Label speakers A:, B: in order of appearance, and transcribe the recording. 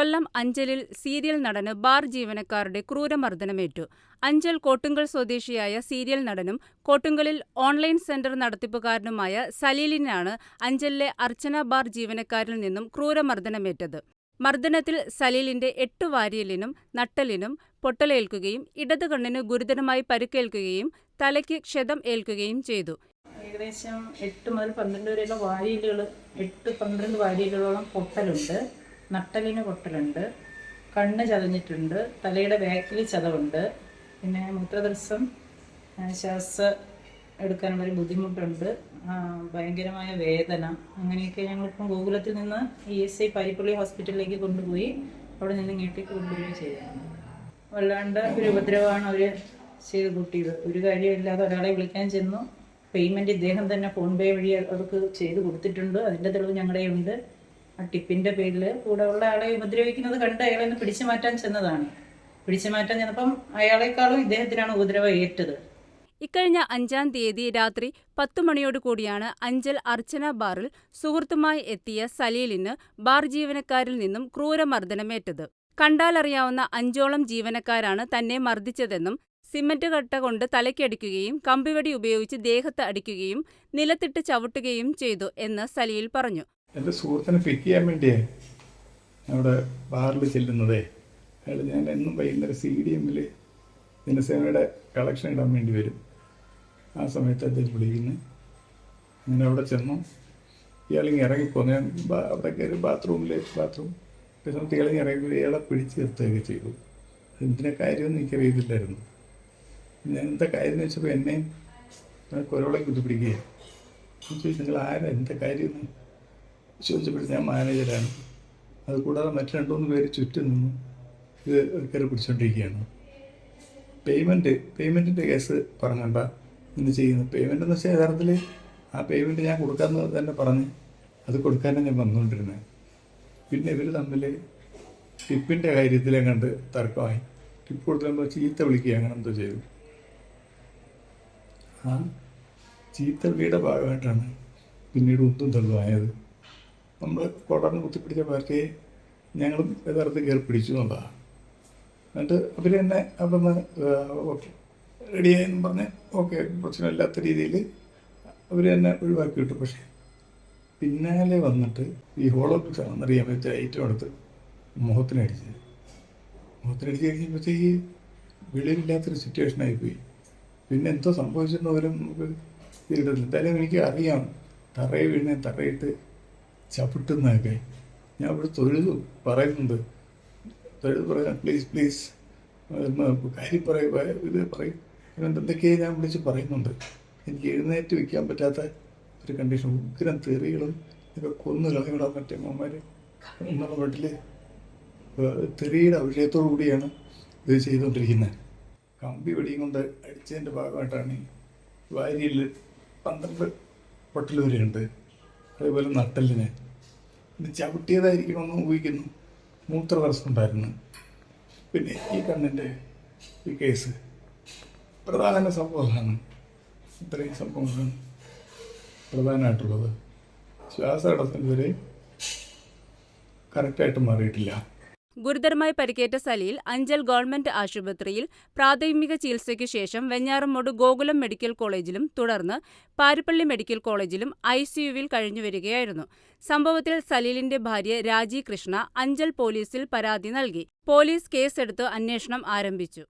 A: കൊല്ലം അഞ്ചലിൽ serial നടന് bar ജീവനക്കാരുടെ ക്രൂരമർദ്ദനമേറ്റു. അഞ്ചൽ കോട്ടുങ്കൽ സ്വദേശിയായ സീരിയൽ നടനും കോട്ടുങ്കലിൽ ഓൺലൈൻ സെന്റർ നടത്തിപ്പുകാരനുമായ സലീലിനാണ് അഞ്ചലിലെ അർച്ചന ബാർ ജീവനക്കാരിൽ നിന്നും ക്രൂരമർദ്ദനമേറ്റത്. മർദ്ദനത്തിൽ സലീലിന്റെ എട്ടു വാരിയലിനും നട്ടലിനും പൊട്ടലേൽക്കുകയും ഇടത് കണ്ണിന് ഗുരുതരമായി പരുക്കേൽക്കുകയും തലയ്ക്ക് ക്ഷതം ഏൽക്കുകയും ചെയ്തു.
B: ഏകദേശം എട്ട് മുതൽ പന്ത്രണ്ട് വരെയുള്ള വാരിയലുകൾ എട്ട് പന്ത്രണ്ട് വാരിയലുകളോളം പൊട്ടലുണ്ട് നട്ടലിന് പൊട്ടലുണ്ട് കണ്ണ് ചതഞ്ഞിട്ടുണ്ട് തലയുടെ ബാക്കിൽ ചതവുണ്ട്. പിന്നെ മൂത്രതടസ്സം ശ്വാസ എടുക്കാൻ വരെ ബുദ്ധിമുട്ടുണ്ട്. ഭയങ്കരമായ വേദന. അങ്ങനെയൊക്കെ ഞങ്ങളിപ്പം ഗോകുലത്തിൽ നിന്ന് ഇ എസ് ഐ പാരിപ്പള്ളി ഹോസ്പിറ്റലിലേക്ക് കൊണ്ടുപോയി അവിടെ നിന്ന് ഇങ്ങോട്ടേക്ക് കൊണ്ടുവരികയും ചെയ്തതാണ് വല്ലാണ്ട് ഒരു ഉപദ്രവമാണ് അവർ ചെയ്ത് കൂട്ടിയത്. ഒരു കാര്യമില്ലാതെ ഒരാളെ വിളിക്കാൻ ചെന്നു. പേയ്മെന്റ് ഇദ്ദേഹം തന്നെ ഫോൺ പേ വഴി അവർക്ക് ചെയ്ത് കൊടുത്തിട്ടുണ്ട്. അതിന്റെ തെളിവ് ഞങ്ങളുടെ ഉണ്ട് ആ ടിപ്പിന്റെ പേരിൽ കൂടെ ഉള്ള ആളെ ഉപദ്രവിക്കുന്നത് കണ്ട് അയാളെ പിടിച്ചു മാറ്റാൻ ചെന്നതാണ് പിടിച്ചു മാറ്റാൻ ചെന്നപ്പം അയാളെക്കാളും ഇദ്ദേഹത്തിനാണ് ഉപദ്രവം ഏറ്റത്
A: ഇക്കഴിഞ്ഞ അഞ്ചാം തീയതി രാത്രി പത്തു മണിയോടുകൂടിയാണ് അഞ്ചൽ അർച്ചന ബാറിൽ സുഹൃത്തുമായി എത്തിയ സലീലിന് ബാർ ജീവനക്കാരിൽ നിന്നും ക്രൂരമർദ്ദനമേറ്റത്. കണ്ടാലറിയാവുന്ന അഞ്ചോളം ജീവനക്കാരാണ് തന്നെ മർദ്ദിച്ചതെന്നും സിമന്റ് കട്ട കൊണ്ട് തലയ്ക്കടിക്കുകയും കമ്പിവടി ഉപയോഗിച്ച് ദേഹത്ത് അടിക്കുകയും നിലത്തിട്ട് ചവിട്ടുകയും ചെയ്തു എന്ന് സലീൽ പറഞ്ഞു.
C: എന്റെ സുഹൃത്തിനെ പിക്ക് ചെയ്യാൻ വേണ്ടിയേ അവിടെ ബാറിൽ ചെല്ലുന്നതേ. അയാൾ ഞാൻ എന്നും വൈകുന്നേരം സി ഡി എമ്മിൽ ദിനസേനയുടെ കളക്ഷൻ ഇടാൻ വേണ്ടി വരും. ആ സമയത്ത് അദ്ദേഹം വിളിക്കുന്നു. അങ്ങനെ അവിടെ ചെന്നു. ഇയാളിങ്ങി ഇറങ്ങിപ്പോന്നു. ഞാൻ അവിടെ കയറി ബാത്റൂമിൽ ബാത്റൂം സമയത്ത് ഇയാളിങ്ങ് ഇറങ്ങി ഇയാളെ പിടിച്ച് നിർത്തുകയൊക്കെ ചെയ്തു. എന്തിനാ കാര്യമൊന്നും എനിക്കറിയത്തില്ലായിരുന്നു. ഞാൻ എന്താ കാര്യം എന്ന് വെച്ചപ്പോൾ എന്നെയും കൊരോളെ കുത്തിപ്പിടിക്കുകയാണ്. ചോദിച്ചു നിങ്ങൾ ആരാ? എന്താ കാര്യം? എന്ന് ചോദിച്ചപ്പോൾ ഞാൻ മാനേജരാണ്. അത് കൂടാതെ മറ്റു രണ്ടു മൂന്ന് പേര് ചുറ്റും നിന്ന് ഇത് കയറി പിടിച്ചോണ്ടിരിക്കുകയാണ്. Payment പേയ്മെന്റിന്റെ case പറഞ്ഞണ്ട. ഇന്ന് ചെയ്യുന്നത് പേയ്മെന്റ് എന്ന് വെച്ചാൽ യഥാർത്ഥത്തിൽ ആ പേയ്മെന്റ് ഞാൻ കൊടുക്കാമെന്ന് തന്നെ പറഞ്ഞ് അത് കൊടുക്കാനാണ് ഞാൻ വന്നുകൊണ്ടിരുന്നത് പിന്നെ ഇവർ തമ്മിൽ ടിപ്പിന്റെ കാര്യത്തിലെ കണ്ട് തർക്കമായി. ടിപ്പ് കൊടുത്തപ്പോൾ ചീത്ത വിളിക്കുക അങ്ങനെ എന്തോ ചെയ്തു. ആ ചീത്ത വിളിയുടെ ഭാഗമായിട്ടാണ് പിന്നീട് ഉന്തും തള്ളുമായത് നമ്മൾ കോട്ടറിന് കുത്തിപ്പിടിച്ച പാർട്ടിയെ ഞങ്ങളും യഥാർത്ഥത്തിൽ കയറി പിടിച്ചു എന്നുള്ളതാണ് എന്നിട്ട് അവർ തന്നെ അവിടുന്ന് ഓക്കെ റെഡിയായെന്ന് പറഞ്ഞ് ഓക്കെ പ്രശ്നമില്ലാത്ത രീതിയിൽ അവർ തന്നെ ഒഴിവാക്കി വിട്ടു പക്ഷേ പിന്നാലെ വന്നിട്ട് ഈ ഹോളോപിക്സ് ആണെന്നറിയാൻ പറ്റിയ ഐറ്റം എടുത്ത് മുഖത്തിനടിച്ച്. മുഖത്തിനടിച്ച് കഴിഞ്ഞപ്പോഴത്തേക്ക് വെളിയിലില്ലാത്തൊരു സിറ്റുവേഷനായി പോയി പിന്നെ എന്തോ സംഭവിച്ചെന്ന് പോലും നമുക്ക് തീരുന്നില്ല എന്തായാലും എനിക്ക് അറിയാം. തറയെ വീഴുന്ന തറയിട്ട് ചവിട്ടുന്നതൊക്കെ. ഞാൻ ഇവിടെ തൊഴിൽ പറയുന്നുണ്ട്. തൊഴുത് പറയാം പ്ലീസ് പ്ലീസ് കാര്യം പറയും ഇത് പറയും. എന്തൊക്കെയാണ് എന്തൊക്കെയോ ഞാൻ വിളിച്ച് പറയുന്നുണ്ട്. എനിക്ക് എഴുന്നേറ്റ് വയ്ക്കാൻ പറ്റാത്ത ഒരു കണ്ടീഷൻ ഉഗ്രം തെറികളും ഇതൊക്കെ കൊന്നു കളയണം മറ്റേ അമ്മമാർ എന്നുള്ള വീട്ടിൽ തെറിയുടെ അഭിഷേകത്തോടു കൂടിയാണ് ഇത് ചെയ്തുകൊണ്ടിരിക്കുന്നത്. കമ്പി വെടിയും കൊണ്ട് അടിച്ചതിന്റെ ഭാഗമായിട്ടാണ് വാരിയിൽ പന്ത്രണ്ട് പൊട്ടൽ വരെയുണ്ട് അതേപോലെ നട്ടലിന് ഇത് ചവിട്ടിയതായിരിക്കണമെന്ന് ഊഹിക്കുന്നു. ഉണ്ടായിരുന്നു പിന്നെ ഈ കണ്ണിന്റെ ഈ കേസ്. പ്രധാന സംഭവമാണ്. ഇത്രയും സംഭവങ്ങളാണ് പ്രധാനമായിട്ടുള്ളത്. ശ്വാസതടസ്സം ഇതുവരെ കറക്റ്റായിട്ട് മാറിയിട്ടില്ല.
A: ഗുരുതരമായി പരിക്കേറ്റ സലീൽ അഞ്ചൽ ഗവൺമെന്റ് ആശുപത്രിയിൽ പ്രാഥമിക ചികിത്സയ്ക്ക് ശേഷം വെഞ്ഞാറമ്മൂട് ഗോകുലം മെഡിക്കൽ കോളേജിലും തുടർന്ന് പാരിപ്പള്ളി മെഡിക്കൽ കോളേജിലും ഐസിയുവിൽ കഴിഞ്ഞുവരികയായിരുന്നു. സംഭവത്തിൽ സലീലിന്റെ ഭാര്യ രാജി കൃഷ്ണ അഞ്ചൽ പോലീസിൽ പരാതി നൽകി. പോലീസ് കേസെടുത്ത് അന്വേഷണം ആരംഭിച്ചു.